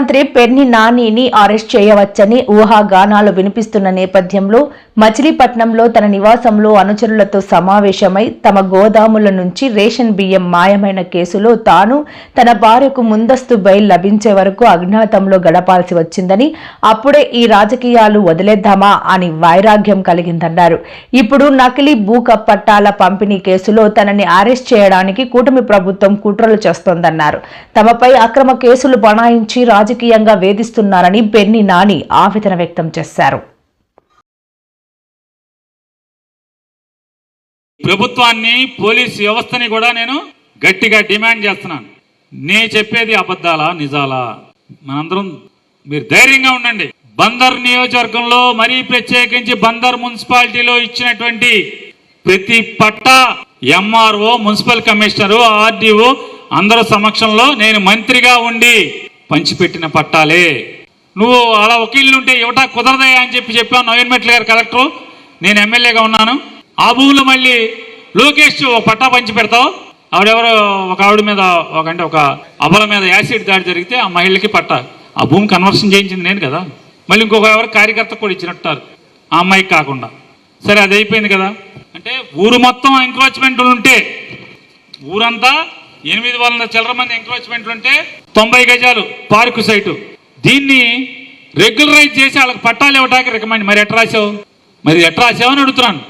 ముఖ్యమంత్రి పెర్ని నానిని అరెస్ట్ చేయవచ్చని ఊహాగానాలు వినిపిస్తున్న నేపథ్యంలో మచిలీపట్నంలో తన నివాసంలో అనుచరులతో సమావేశమై తమ గోదాముల నుంచి రేషన్ బియ్యం మాయమైన కేసులో తాను తన భార్యకు ముందస్తు బెయిల్ లభించే వరకు అజ్ఞాతంలో గడపాల్సి వచ్చిందని అప్పుడే ఈ రాజకీయాలు వదిలేద్దామా అని వైరాగ్యం కలిగిందన్నారు. ఇప్పుడు నకిలీ భూ పట్టాల పంపిణీ కేసులో తనని అరెస్ట్ చేయడానికి కూటమి ప్రభుత్వం కుట్రలు చేస్తోందన్నారు. తమపై అక్రమ కేసులు బనాయించి రాజకీయంగా వేధిస్తున్నారని బెన్ని నాని ఆవేదన వ్యక్తం చేశారు. ప్రభుత్వాన్ని పోలీస్ వ్యవస్థని కూడా నేను గట్టిగా డిమాండ్ చేస్తున్నాను. నే చెప్పేది అబద్ధాలా నిజాలా? మనందరం మీరు ధైర్యంగా ఉండండి. బందర్ నియోజకవర్గంలో మరీ ప్రత్యేకించి బందర్ మున్సిపాలిటీలో ఇచ్చినటువంటి ప్రతి పట్ట ఎంఆర్ఓ మున్సిపల్ కమిషనరు ఆర్డీఓ అందరి సమక్షంలో నేను మంత్రిగా ఉండి పంచిపెట్టిన పట్టాలే. నువ్వు అలా ఒక ఉంటే ఇవ్వటా కుదరదయా అని చెప్పి చెప్పాను నవీన్ మెట్ల గారు కలెక్టర్. నేను ఎమ్మెల్యేగా ఉన్నాను. ఆ భూములు మళ్ళీ లోకేష్ ఒక పట్టా పంచి పెడతావు ఆవిడెవరో ఒక ఆవిడ మీద ఒక అంటే ఒక అబల మీద యాసిడ్ దాడి జరిగితే ఆ మహిళకి పట్టా. ఆ భూమి కన్వర్షన్ చేయించింది నేను కదా. మళ్ళీ ఇంకొక ఎవరు కార్యకర్త కూడా ఇచ్చినట్టున్నారు. ఆ అమ్మాయికి కాకుండా. సరే అది అయిపోయింది కదా. అంటే ఊరు మొత్తం ఎంక్రోచ్మెంట్లు ఉంటే ఊరంతా ఎనిమిది వందల చిల్లర మంది ఎంక్రోచ్మెంట్లు ఉంటే తొంభై గజాలు పార్కు సైటు. దీన్ని రెగ్యులరైజ్ చేసి వాళ్ళకి పట్టాలు ఇవ్వడానికి రికమెండ్ మరి ఎట్లా రాసావు మరి ఎట్లా రాసావు అని అడుగుతున్నాను.